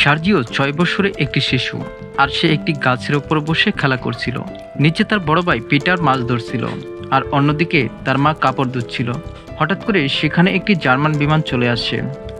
Sergio ছয় বছরে একটি শিশু, আর সে একটি গাছের ওপর বসে খেলা করছিল। নিচে তার বড় ভাই পিটার মাছ ধরছিল, আর অন্যদিকে তার মা কাপড় ধুচ্ছিল। হঠাৎ করে সেখানে একটি জার্মান বিমান চলে আসে,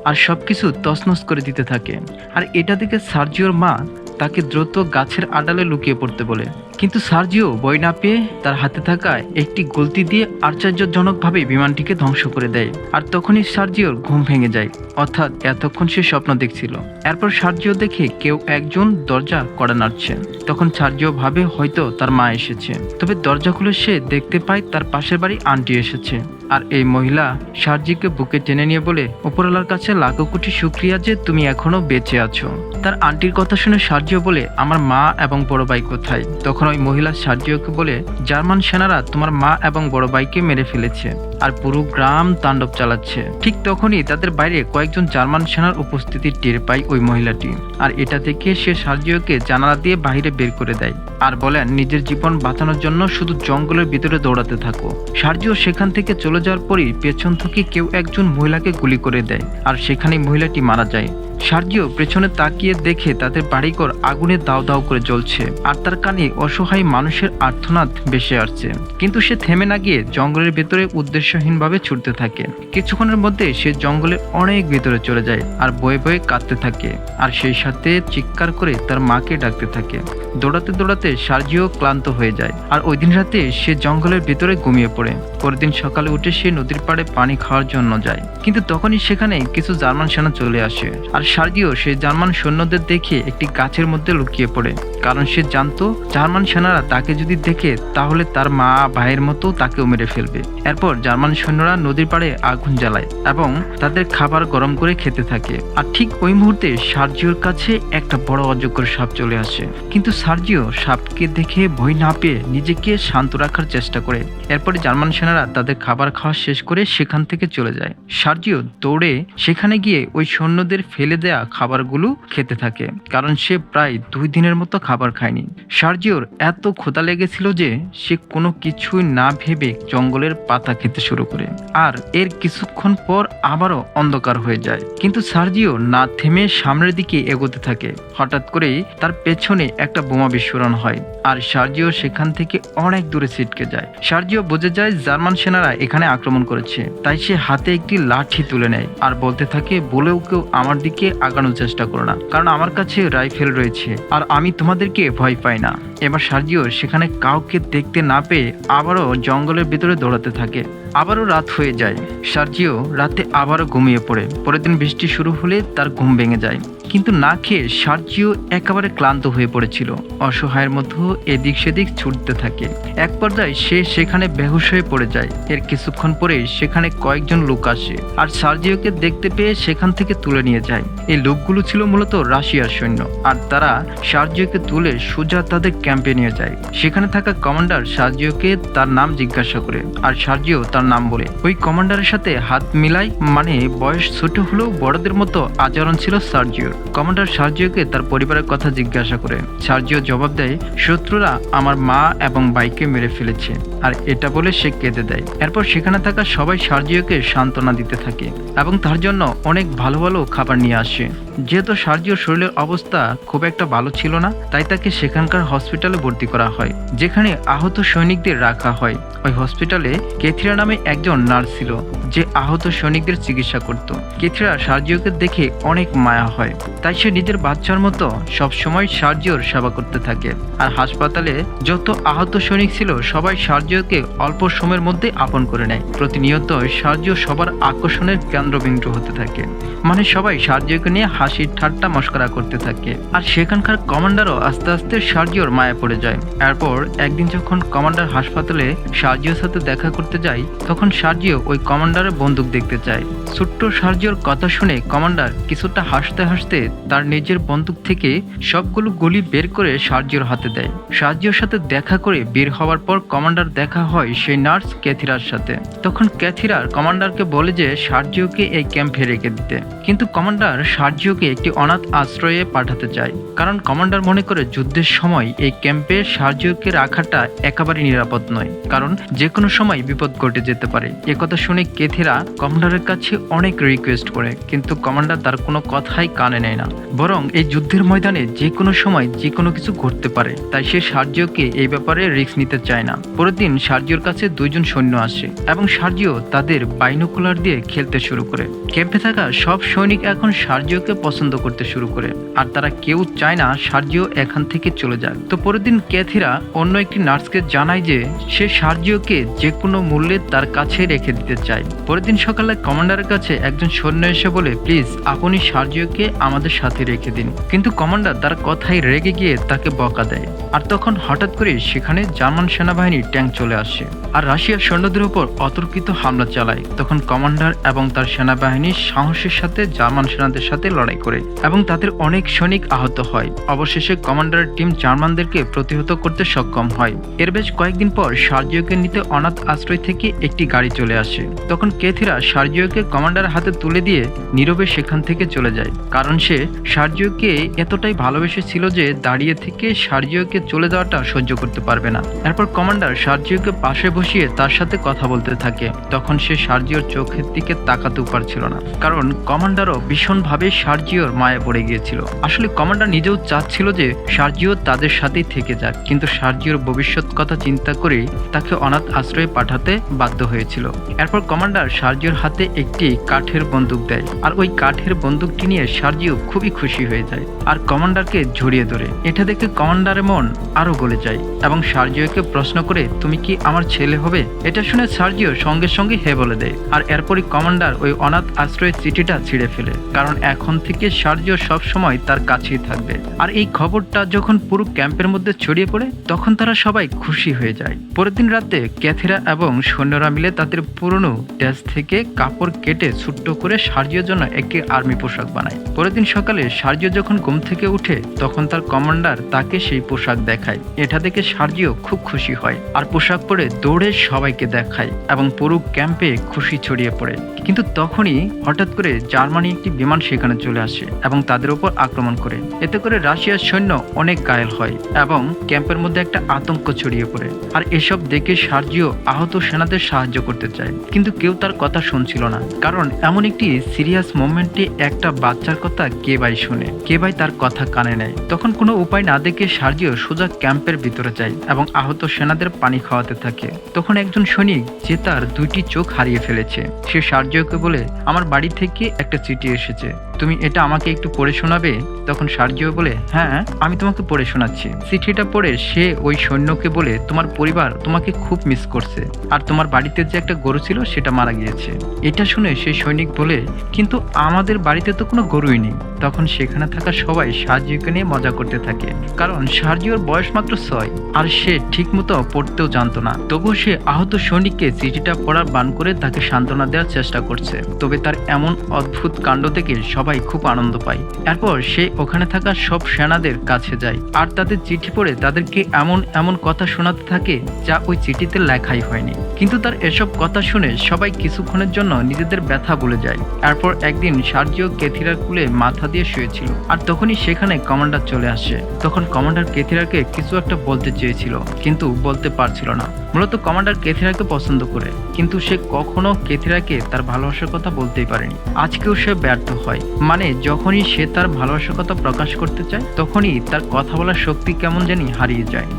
আর সব কিছু তছনছ করে দিতে থাকে। আর এটা দিকে সার্জিওর মা তাকে দ্রুত গাছের আড়ালে লুকিয়ে পড়তে বলে। কিন্তু সার্জিও বই না পেয়ে তার হাতে থাকা একটি গলতি দিয়ে আশ্চর্যজনকভাবে বিমানটিকে ধ্বংস করে দেয়। আর তখনই সার্জিওর ঘুম ভেঙে যায়। অর্থাৎ এতক্ষণ সে স্বপ্ন দেখছিল। এরপর সার্জিও দেখে কেউ একজন দরজা কড়া নাড়ছে। তখন সার্জিও ভাবে হয়তো তার মা এসেছে। তবে দরজা খুলে সে দেখতে পায় তার পাশের বাড়ি আন্টি এসেছে। আর এই মহিলা সার্জিকে বুকে টেনে নিয়ে বলে, উপরওয়ালার কাছে লাখো কোটি শুক্রিয়া যে তুমি এখনও বেঁচে আছো। তার আন্টির কথা শুনে সার্জিও বলে, আমার মা এবং বড় ভাই কোথায়? তখন ওই মহিলা সার্জিওকে বলে, জার্মান সেনারা তোমার মা এবং বড় ভাইকে মেরে ফেলেছে আর পুরো গ্রাম তাণ্ডব চালাচ্ছে। ঠিক তখনই তাদের বাইরে কয়েকজন জার্মান সেনার উপস্থিতি টের পায় ওই মহিলাটি আর এটা থেকে সে সার্জিওকে জানালা দিয়ে বাইরে বের করে দেয় আর বলেন নিজের জীবন বাঁচানোর জন্য শুধু জঙ্গলের ভিতরে দৌড়াতে থাকো। সার্জিও সেখান থেকে চলে যাওয়ার পরই পেছন থেকে কেউ একজন মহিলাকে গুলি করে দেয় আর সেখানে মহিলাটি মারা যায়। সার্জিও পেছনে তাকিয়ে দেখে তাদের বাড়িঘর আগুনে দাও দাও করে জ্বলছে, আর তার কানে অসহায় মানুষের আর্থনাদ ভেসে আসছে। কিন্তু সে থেমে না গিয়ে জঙ্গলের ভেতরে উদ্দেশ্যহীনভাবে ছুটতে থাকে। কিছুক্ষণের মধ্যে সে জঙ্গলের অনেক ভেতরে চলে যায় আর বয়ে বয়ে কাঁদতে থাকে, আর সেই সাথে চিৎকার করে তার মাকে ডাকতে থাকে। দৌড়াতে দৌড়াতে সার্জিও ক্লান্ত হয়ে যায়, আর ওই দিন রাতে সে জঙ্গলের ভেতরে ঘুমিয়ে পড়ে। পরের দিন সকালে উঠে সে নদীর পাড়ে পানি খাওয়ার জন্য যায়। কিন্তু তখনই সেখানে কিছু জার্মান সেনা চলে আসে, আর সার্জিও সেই জার্মান সৈন্যদের দেখে একটি গাছের মধ্যে লুকিয়ে পড়ে। কারণ সে জানতো, জার্মান সেনারা তাকে যদি দেখে, তাহলে তার মা ভাইয়ের মতো তাকেও মেরে ফেলবে। এরপর জার্মান সৈন্যরা নদীর পাড়ে আগুন জ্বালায় এবং তাদের খাবার গরম করে খেতে থাকে। আর ঠিক ওই মুহূর্তে সার্জিওর কাছে একটা বড় অযোগ্য সাপ চলে আসে। কিন্তু সার্জিও সাপকে দেখে ভয় না পেয়ে নিজেকে শান্ত রাখার চেষ্টা করে। এরপরে জার্মান সেনারা তাদের খাবার খাওয়া শেষ করে সেখান থেকে চলে যায়। সার্জিও দৌড়ে সেখানে গিয়ে ওই সৈন্যদের ফেলে দেয়া খাবারগুলো খেতে থাকে, কারণ সে প্রায় দুই দিনের মতো খাবার খায়নি। সার্জিওর এত ক্ষুধা লেগেছিল যে সে কোনো কিছুই না ভেবে জঙ্গলের পাতা খেতে শুরু করে। আর এর কিছুক্ষণ পর আবারও অন্ধকার হয়ে যায়। কিন্তু সার্জিও না থেমে সামনের দিকে এগোতে থাকে। হঠাৎ করেই তার পেছনে একটা বোমা বিস্ফোরণ হয়, আর সার্জিও সেখান থেকে অনেক দূরে ছিটকে যায়। সার্জিও বুঝে যায় জার্মান সেনারা এখানে আক্রমণ করেছে, তাই সে হাতে একটি লাঠি তুলে নেয়, আর বলতে থাকে, বলেও কেউ আমার দিকে আগানোর চেষ্টা করো না। কারণ আমার কাছে রাইফেল রয়েছে, আর আমি তোমাদেরকে ভয় পাই না। এবার সার্জিও সেখানে কাউকে দেখতে না পেয়ে আবারও জঙ্গলের ভিতরে দৌড়াতে থাকে। আবারও রাত হয়ে যায়। সার্জিও রাতে আবারও ঘুমিয়ে পড়ে। পরের দিন বৃষ্টি শুরু হলে তার ঘুম ভেঙে যায়। কিন্তু না খেয়ে সার্জিও একেবারে ক্লান্ত হয়ে পড়েছিল। অসহায়ের মতো এদিক সেদিক ছুটতে থাকে। এক পর্যায়ে সে সেখানে বেহুশ হয়ে পড়ে যায়। এর কিছুক্ষণ পরে সেখানে কয়েকজন লোক আসে আর সার্জিওকে দেখতে পেয়ে সেখান থেকে তুলে নিয়ে যায়। এই লোকগুলো ছিল মূলত রাশিয়ার সৈন্য আর তারা সার্জিওকে তুলে সোজা তাদের ক্যাম্পে নিয়ে যায়। সেখানে থাকা কমান্ডার সার্জিওকে তার নাম জিজ্ঞাসা করে আর সার্জিও তার নাম বলে। ওই কমান্ডারের সাথে হাত মিলাই মানে বয়স ছোট হলেও বড়দের মতো আচরণ ছিল সার্জিওর। কমান্ডার সার্জিওকে তার পরিবারের কথা জিজ্ঞাসা করে। সার্জিও জবাব দেয়, শত্রুরা আমার মা এবং বাইকে মেরে ফেলেছে, আর এটা বলে সে কেঁদে দেয়। এরপর সেখানে থাকা সবাই সার্জিওকে সান্ত্বনা দিতে থাকে এবং তার জন্য অনেক ভালো ভালো খাবার নিয়ে আসে। যেহেতু সার্জিওর শরীরের অবস্থা খুব একটা ভালো ছিল না, তাই তাকে সেখানকার হসপিটালে ভর্তি করা হয়, যেখানে আহত সৈনিকদের রাখা হয়। ওই হসপিটালে কেথিরা নামে একজন নার্স ছিল, যে আহত সৈনিকদের চিকিৎসা করত। কেথিরা সার্জিওকে দেখে অনেক মায়া হয়। তাই সে নিজের বাচ্চার মতো সবসময় সার্জিওর সেবা করতে থাকে। আর হাসপাতালে যত আহত সৈনিক ছিল, সবাই সার্জিওকে অল্প সময়ের মধ্যে আপন করে নেয়। প্রতিনিয়ত সার্জিও সবার আকর্ষণের কেন্দ্রবিন্দু হতে থাকে। মানে সবাই সার্জিওকে নিয়ে হাসি ঠাট্টা মস্করা করতে থাকে। আর সেখানকার কমান্ডারও আস্তে আস্তে সার্জিওর মায়া পড়ে যায়। এরপর একদিন যখন কমান্ডার হাসপাতালে সার্জিওর সাথে দেখা করতে যায়, তখন সার্জিও ওই কমান্ডারের বন্দুক দেখতে চায়। ছোট্ট সার্জিওর কথা শুনে কমান্ডার কিছুটা হাসতে হাসতে তার নিজের বন্দুক থেকে সবগুলো গুলি বের করে সার্জিওর হাতে দেয়। সার্জিওর সাথে দেখা করে বের হওয়ার পর কমান্ডার দেখা হয় সেই নার্স ক্যাথিরার সাথে। তখন ক্যাথিরার কমান্ডারকে বলে যে সার্জিওকে এই ক্যাম্পে রেখে দিতে। কিন্তু কমান্ডার সার্জিওকে একটি অনাথ আশ্রয়ে পাঠাতে চায়। কারণ কমান্ডার মনে করে যুদ্ধের সময় এই ক্যাম্পে সার্জিওকে রাখাটা একেবারে নিরাপদ নয়। কারণ যে কোনো সময় বিপদ ঘটে যেতে পারে। একথা শুনে কেথিরা কমান্ডারের কাছে অনেক রিকোয়েস্ট করে। কিন্তু কমান্ডার তার কোনো কথাই কানে নেয় নেয় না। বরং এই যুদ্ধের ময়দানে যে কোনো সময় যে কোনো কিছু ঘটতে পারে, তাই সে সার্জিওকে এই ব্যাপারে রিস্ক নিতে চায় না। পরের দিন সার্জিওর কাছে দুইজন সৈন্য আসে এবং সার্জিও তাদের বাইনোকুলার দিয়ে খেলতে শুরু করে। ক্যাম্পে থাকা সব সৈনিক এখন সার্জিওকে পছন্দ করতে শুরু করে, আর তারা কেউ চায় না সার্জিও এখান থেকে চলে যাক। তো পরের দিন ক্যাথিরা অন্য একটি নার্সকে জানায় যে, সে সার্জিওকে যে কোনো মূল্যে তার কাছে রেখে দিতে চায়। পরের দিন সকালে কমান্ডারের কাছে একজন সৈন্য এসে বলে, প্লিজ, আপনি সার্জিওকে আমাদের সাথে রেখে দিন। কিন্তু কমান্ডার তার কথাই রেগে গিয়ে তাকে বকা দেয়। আর তখন হঠাৎ করে সেখানে জার্মান সেনাবাহিনীর ট্যাঙ্ক চলে আসে, আর রাশিয়ার সৈন্যদের উপর অতর্কিত হামলা চালায়। তখন কমান্ডার এবং তার সেনাবাহিনী সাহসের সাথে জার্মান সেনাদের সাথে লড়াই করে এবং তাদের অনেক সৈনিক আহত হয়। অবশেষে কমান্ডার টিম জার্মানদেরকে প্রতিহত করতে সক্ষম হয়। এর বেশ কয়েকদিন পর সার্জিওকে নিতে অনাথ আশ্রয় থেকে একটি গাড়ি চলে আসে। তখন কেথিরা সার্জিওকে কমান্ডার হাতে তুলে দিয়ে নীরবে সেখান থেকে চলে যায়। কারণ সে সার্জিওকে এতটাই ভালোবেসেছিল যে দাঁড়িয়ে থেকে সার্জিওকে চলে যাওয়াটা সহ্য করতে পারবে না। এরপর কমান্ডার সার্জিওকে পাশে বসিয়ে তার সাথে কথা বলতে থাকে। তখন সে সার্জিওর চোখের দিকে তাকাতেও পারছিল না। কারণ কমান্ডারও ভীষণভাবে সার্জিওর মায়া পড়ে গিয়েছিল। আসলে কমান্ডার নিজেও চাচ্ছিল যে সার্জিও তাদের সাথেই থেকে যাক, কিন্তু সার্জিওর ভবিষ্যৎ কথা চিন্তা করে তাকে অনাথ আশ্রয়ে পাঠাতে বাধ্য হয়েছিল। এরপর কমান্ডার সার্জিওর হাতে একটি কাঠের বন্দুক দেয়, আর ওই কাঠের বন্দুকটি নিয়ে সার্জিও খুবই খুশি হয়ে যায় আর কমান্ডারকে ঝরিয়ে ধরে। এটা দেখে কমান্ডারের মন আরও গলে যায় এবং সার্জিওকে প্রশ্ন করে, তুমি কি আমার ছেলে হবে? এটা শুনে সার্জিও সঙ্গে সঙ্গে হে বলে দেয়, আর এরপরই কমান্ডার ওই অনাথ আশ্রয়ের চিঠিটা ছিঁড়ে ফেলে, কারণ এখন থেকে সার্জিও সব সময় তার কাছেই থাকবে। আর এই খবরটা যখন পুরো ক্যাম্পের মধ্যে ছড়িয়ে পড়ে, তখন তারা সবাই খুশি হয়ে যায়। পরের দিন রাতে ক্যাথেরা এবং সৈন্যরা মিলে তাদের পুরনো ড্রেস থেকে কাপড় কেটে ছোট্ট করে সার্জিওর জন্য একটি আর্মি পোশাক বানায়। পরের দিন সকালে সার্জিও যখন ঘুম থেকে উঠে, তখন তার কমান্ডার তাকে সেই পোশাক দেখায়। এটা দেখে সার্জিও খুব খুশি হয়। আর পোশাক পরে দৌড়ে সবাইকে দেখায় এবং পুরো ক্যাম্পে খুশি ছড়িয়ে পড়ে। কিন্তু তখনই হঠাৎ করে জার্মানি একটি বিমান সেখানে চলে আসে এবং তাদের উপর আক্রমণ করে। এতে করে রাশিয়ার সৈন্য অনেক ঘায়েল হয় এবং ক্যাম্পের মধ্যে একটা আতঙ্ক ছড়িয়ে পড়ে। আর এসব দেখে সার্জিও আহত সেনাদের সাহায্য করতে চায়। কিন্তু কেউ তার কথা শুনছিল না। কারণ এমন একটি সিরিয়াস মোমেন্টে একটা বাচ্চার কথা কে ভাই শুনে, কে ভাই তার কথা কানে নেয়। তখন কোনো উপায় না দেখে সার্জিও সোজা ক্যাম্পের ভিতরে যায় এবং আহত সেনাদের পানি খাওয়াতে থাকে। তখন একজন সৈনিক যে তার দুইটি চোখ হারিয়ে ফেলেছে, সে সার্জিওকে বলে, আমার বাড়ি থেকে একটা চিঠি এসেছে। তুমি এটা আমাকে একটু পড়ে শোনাবে? তখন সার্জিও বলে হ্যাঁ আমি তোমাকে পড়ে শোনাচ্ছি। চিঠিটা পড়ে সে ওই সৈন্যকে বলে, তোমার পরিবার তোমাকে খুব মিস করছে। আর তোমার বাড়িতে যে একটা গরু ছিল, সেটা মারা গিয়েছে। এটা শুনে সেই সৈনিক বলে, কিন্তু আমাদের বাড়িতে তো কোনো গরুই নেই। তখন সেখানে থাকা সবাই সার্জিওকে নিয়ে মজা করতে থাকে। কারণ সার্জিওর বয়স মাত্র ছয়, আর সে ঠিকমতো পড়তেও জানতো না। তবুও সে আহত সৈনিককে চিঠিটা পড়ার বান করে তাকে সান্ত্বনা দেওয়ার চেষ্টা করছে। তবে তার এমন অদ্ভুত কাণ্ড দেখে সবাই খুব আনন্দ পায়। এরপর সে ওখানে থাকা সব সেনাদের কাছে যায় আর তাদের চিঠি পড়ে তাদেরকে এমন এমন কথা শোনাতে থাকে যা ওই চিঠিতে লেখাই হয়নি। কিন্তু তার এসব কথা শুনে সবাই কিছুক্ষণের জন্য নিজেদের ব্যথা ভুলে যায়। এরপর একদিন সার্জিও কেথিরার কুলে মাথা দিয়ে শুয়েছিল আর তখনই সেখানে কমান্ডার চলে আসে। তখন কমান্ডার কেথিরাকে কিছু একটা বলতে চেয়েছিল, কিন্তু বলতে পারছিল না। মূলত কমান্ডার কেথিরাকে পছন্দ করে, কিন্তু সে কখনো কেথিরাকে তার ভালোবাসার কথা বলতেই পারেনি। আজকেও সে ব্যর্থ হয়। মানে যখনই সে তার ভালোবাসার কথা প্রকাশ করতে চায়, তখনই তার কথা বলার শক্তি কেমন জানি হারিয়ে যায়।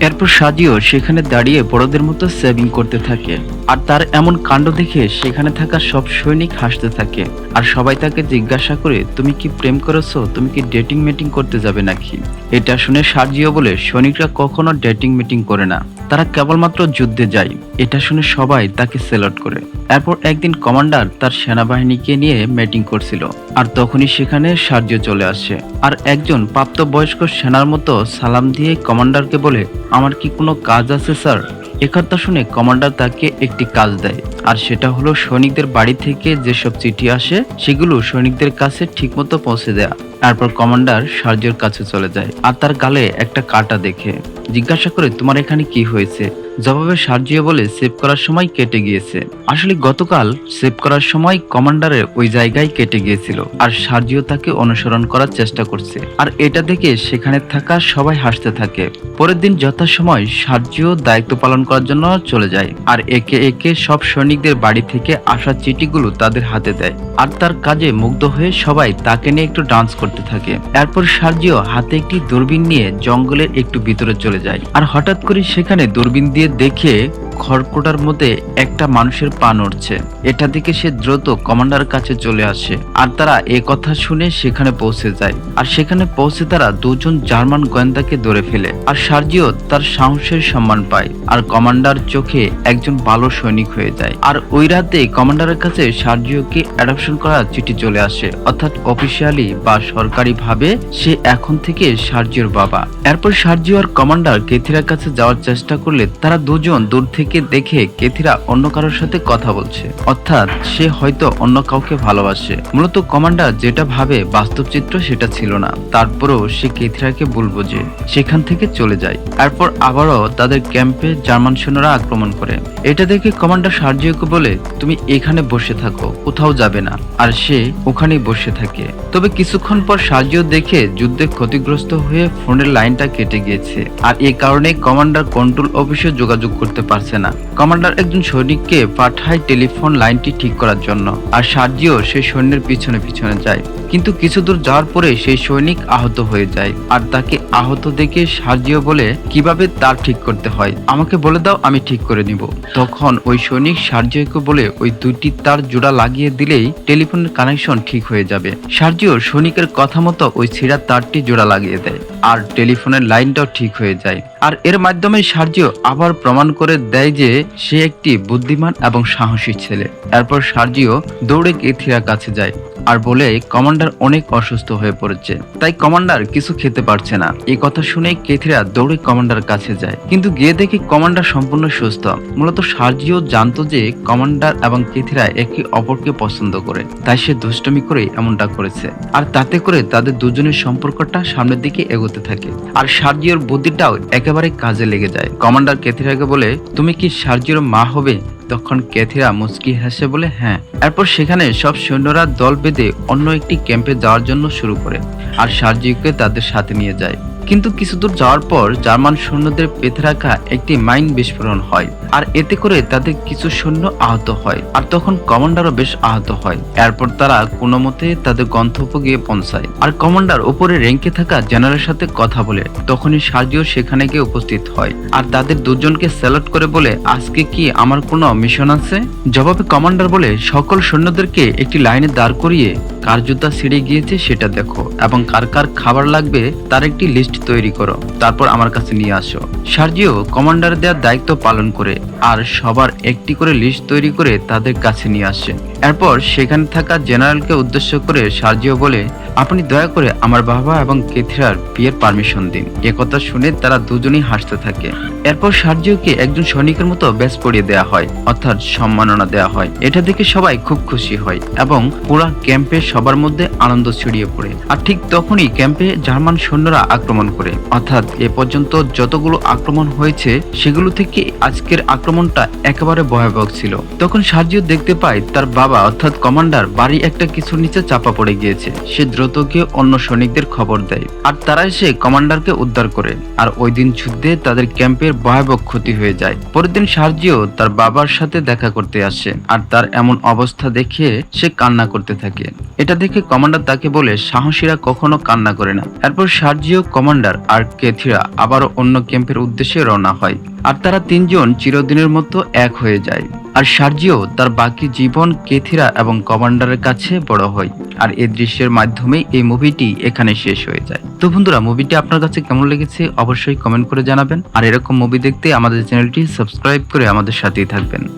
এরপর সাজিও সেখানে দাঁড়িয়ে বড়দের মতো সেভিং করতে থাকে। আর তার এমন কাণ্ড দেখে সেখানে থাকা সব সৈনিক হাসতে থাকে। আর সবাই তাকে জিজ্ঞাসা করে, তুমি কি প্রেম করেছ? তুমি কি ডেটিং মিটিং করতে যাবে নাকি? এটা শুনে সাজিও বলে, সৈনিকরা কখনো ডেটিং মিটিং করে না। তারা কেবলমাত্র যুদ্ধে যায়। এটা শুনে সবাই তাকে সেলট করে। এরপর একদিন কমান্ডার তার সেনাবাহিনীকে নিয়ে মিটিং করছিল, আর তখনই সেখানে সাহায্য চলে আসে। আর একজন প্রাপ্তবয়স্ক সেনার মতো সালাম দিয়ে কমান্ডারকে বলে, আমার কি কোনো কাজ আছে, স্যার? একথা শুনে কমান্ডার তাকে একটি কাজ দেয়। আর সেটা হলো সৈনিকদের বাড়ি থেকে যেসব চিঠি আসে, সেগুলো সৈনিকদের কাছে ঠিকমতো পৌঁছে দেয়া। তারপর কমান্ডার সার্জের কাছে চলে যায় আর তার গালে একটা কাটা দেখে। জিজ্ঞাসা করে, তোমার এখানে কি হয়েছে? জবাবে সার্জিও বলে, সেভ করার সময় কেটে গিয়েছে। আসলে গতকাল সেভ করার সময় কমান্ডারের ওই জায়গায় কেটে গিয়েছিল আর সার্জিও তাকে অনুসরণ করার চেষ্টা করছে। আর এটা দেখে সেখানে থাকা সবাই হাসতে থাকে। পরের দিন যথাসময় সার্জিও দায়িত্ব পালন করার জন্য চলে যায়। আর একটু একে একে সব সৈনিকদের বাড়ি থেকে আসা চিঠিগুলো তাদের হাতে দেয়। আর তার কাজে মুগ্ধ হয়ে সবাই তাকে নিয়ে একটু ডান্স করতে থাকে। এরপর সার্জিও হাতে একটি দূরবীন নিয়ে জঙ্গলের একটু ভিতরে চলে যায়। আর হঠাৎ করে সেখানে দূরবীন দিয়ে দেখে খড়কোটার মধ্যে একটা মানুষের পা নড়ছে। এটা দেখে সে দ্রুত কমান্ডার কাছে চলে আসে। আর তারা এ কথা শুনে সেখানে পৌঁছে যায়। আর সেখানে পৌঁছে তারা দুজন জার্মান গোয়েন্দাকে ধরে ফেলে। আর সার্জিও তার সাহসের সম্মান পায়। আর কমান্ডার চোখে একজন ভালো সৈনিক হয়ে যায়। আর ওই রাতে কমান্ডারের কাছে সার্জিওকে অ্যাডপশন করার চিঠি চলে আসে। অর্থাৎ অফিসিয়ালি বা সরকারি ভাবে সে এখন থেকে সার্জিওর বাবা। এরপর সার্জিও আর কমান্ডার কেথিরার কাছে যাওয়ার চেষ্টা করলে তারা দুজন দূর থেকে দেখে কেথিরা অন্য কারোর সাথে কথা বলছে। অর্থাৎ সে হয়তো অন্য কাউকে ভালোবাসে। মূলত কমান্ডার যেটা ভাবে বাস্তব চিত্র সেটা ছিল না। তারপরেও সে কেথিরাকে বলব যে সেখান থেকে চলে যায়। এরপর আবারও তাদের ক্যাম্পে জার্মান সৈন্যরা আক্রমণ করে। এটা দেখে কমান্ডার সার্জিওকে বলে তুমি এখানে বসে থাকো, কোথাও যাবে না। আর সে ওখানেই বসে থাকে। তবে কিছুক্ষণ পর সার্জিও দেখে যুদ্ধে ক্ষতিগ্রস্ত হয়ে ফোনের লাইনটা কেটে গিয়েছে। আর এই কারণে কমান্ডার কন্ট্রোল অফিসে যোগাযোগ করতে পারছে না। কমান্ডার একজন সৈনিককে পাঠায় টেলিফোন লাইনটি ঠিক করার জন্য। আর সার্জিও সেই সৈন্যের পিছনে পিছনে যায়। কিন্তু কিছু দূর যাওয়ার পরে সেই সৈনিক আহত হয়ে যায়। আর তাকে আহত দেখে সার্জিও বলে, কীভাবে তার ঠিক করতে হয়? আমাকে বলে দাও, আমি ঠিক করে নিব। তখন ওই সৈনিক সার্জিওকে বলে ওই দুইটি তার জোড়া লাগিয়ে দিলেই টেলিফোনের কানেকশন ঠিক হয়ে যাবে। সার্জিও সৈনিকের কথা মতো ওই ছিঁড়া তারটি জোড়া লাগিয়ে দেয়। আর টেলিফোনের লাইনটাও ঠিক হয়ে যায়। আর এর মাধ্যমে সার্জিও আবার প্রমাণ করে দেয় যে সে একটি বুদ্ধিমান এবং সাহসী ছেলে। এরপর সার্জিও দৌড়ে কেথিরার কাছে যায় আর বলে, কমান্ডার অনেক অসুস্থ হয়ে পড়েছে। তাই কমান্ডার কিছু খেতে পারছে না। এই কথা শুনে কেথিরা দৌড়ে কমান্ডার কাছে যায়। কিন্তু গিয়ে দেখে কমান্ডার সম্পূর্ণ সুস্থ। মূলত সার্জিও জানতো যে কমান্ডার এবং কেথিরা একে অপরকে পছন্দ করে। তাই সে দুষ্টমি করে এমনটা করেছে। আর তাতে করে তাদের দুজনের সম্পর্কটা সামনের দিকে এগোতে থাকে। আর সার্জিওর বুদ্ধিটাও একেবারে কাজে লেগে যায়। কমান্ডার ক্যাথিরাকে বলে, তুমি কি সার্জিওর মা হবে? তখন ক্যাথিরা মুস্কি হাসে বলে হ্যাঁ। এরপর সেখানে সব সৈন্যরা দল বেঁধে অন্য একটি ক্যাম্পে যাওয়ার জন্য শুরু করে, আর সার্জিওকে তাদের সাথে নিয়ে যায়। কিন্তু কিছু দূর যাওয়ার পর জার্মান সৈন্যদের পেতে রাখা একটি মাইন বিস্ফোরণ হয়, আর এতে করে তাদের কিছু সৈন্য আহত হয়, আর তখন কমান্ডারও বেশ আহত হয়। এরপর তারা কোনো মতে তাদের গন্তব্য গিয়ে পৌঁছায়। আর কমান্ডার উপরে র্যাঙ্কে থাকা জেনারেলের সাথে কথা বলে, তখনই সার্জিও সেখানে গিয়ে উপস্থিত হয়। আর তাদের দুজনকে স্যালুট করে বলে, আজকে কি আমার কোনো মিশন আছে? জবাবে কমান্ডার বলে, সকল সৈন্যদেরকে একটি লাইনে দাঁড় করিয়ে কার জুতা ছিঁড়ে গিয়েছে সেটা দেখো, এবং কার কার খাবার লাগবে তার একটি লিস্ট তৈরি করো, তারপর আমার কাছে নিয়ে আসো। সার্জিও কমান্ডার দেওয়ার দায়িত্ব পালন করে আর সবার একটি করে লিস্ট তৈরি করে তাদের কাছে নিয়ে আসে। এরপর সেখানে থাকা জেনারেলকে উদ্দেশ্য করে সার্জিও বলে, আপনি দয়া করে আমার বাবা এবং কেথিরার বিয়ের পারমিশন দিন। একথা শুনে তারা দুজনেই হাসতে থাকে। এরপর সার্জিওকে একজন সৈনিকের মতো ব্যাস পরিয়ে দেওয়া হয়, অর্থাৎ সম্মাননা দেওয়া হয়। এটা দেখে সবাই খুব খুশি হয় এবং পুরা ক্যাম্পে সবার মধ্যে আনন্দ ছড়িয়ে পড়ে। আর ঠিক তখনই ক্যাম্পে জার্মান সৈন্যরা আক্রমণ করে। অর্থাৎ এ পর্যন্ত যতগুলো আক্রমণ হয়েছে, সেগুলো থেকে আজকের আক্রমণটা একেবারে ভয়াবহ ছিল। তখন সার্জিও দেখতে পায় তার বাবা অর্থাৎ কমান্ডার বাড়ি একটা কিছুর নিচে চাপা পড়ে গিয়েছে। সে দ্রুত গিয়ে অন্য সৈনিকদের খবর দেয় আর তারা এসে কমান্ডারকে উদ্ধার করে। আর ওই দিন যুদ্ধে তাদের ক্যাম্পের ভয়াবহ ক্ষতি হয়ে যায়। পরের দিন সার্জিও তার বাবার সাথে দেখা করতে আসে আর তার এমন অবস্থা দেখে সে কান্না করতে থাকে। এটা দেখে কমান্ডার তাকে বলে, সাহসীরা কখনো কান্না করে না। এরপর সার্জিও কমান্ডার আর কেথিরা আবারও অন্য ক্যাম্পের উদ্দেশ্যে রওনা হয়। আর তারা তিনজন চিরদিনের মতো এক হয়ে যায়। আর সার্জিও তার বাকি জীবন কেথিরা এবং কমান্ডারের কাছে বড় হয়। আর এই দৃশ্যের মাধ্যমে এই মুভিটি এখানে শেষ হয়ে যায়। তো বন্ধুরা, মুভিটি আপনার কাছে কেমন লেগেছে অবশ্যই কমেন্ট করে জানাবেন। আর এরকম মুভি দেখতে আমাদের চ্যানেলটি সাবস্ক্রাইব করে আমাদের সাথেই থাকবেন।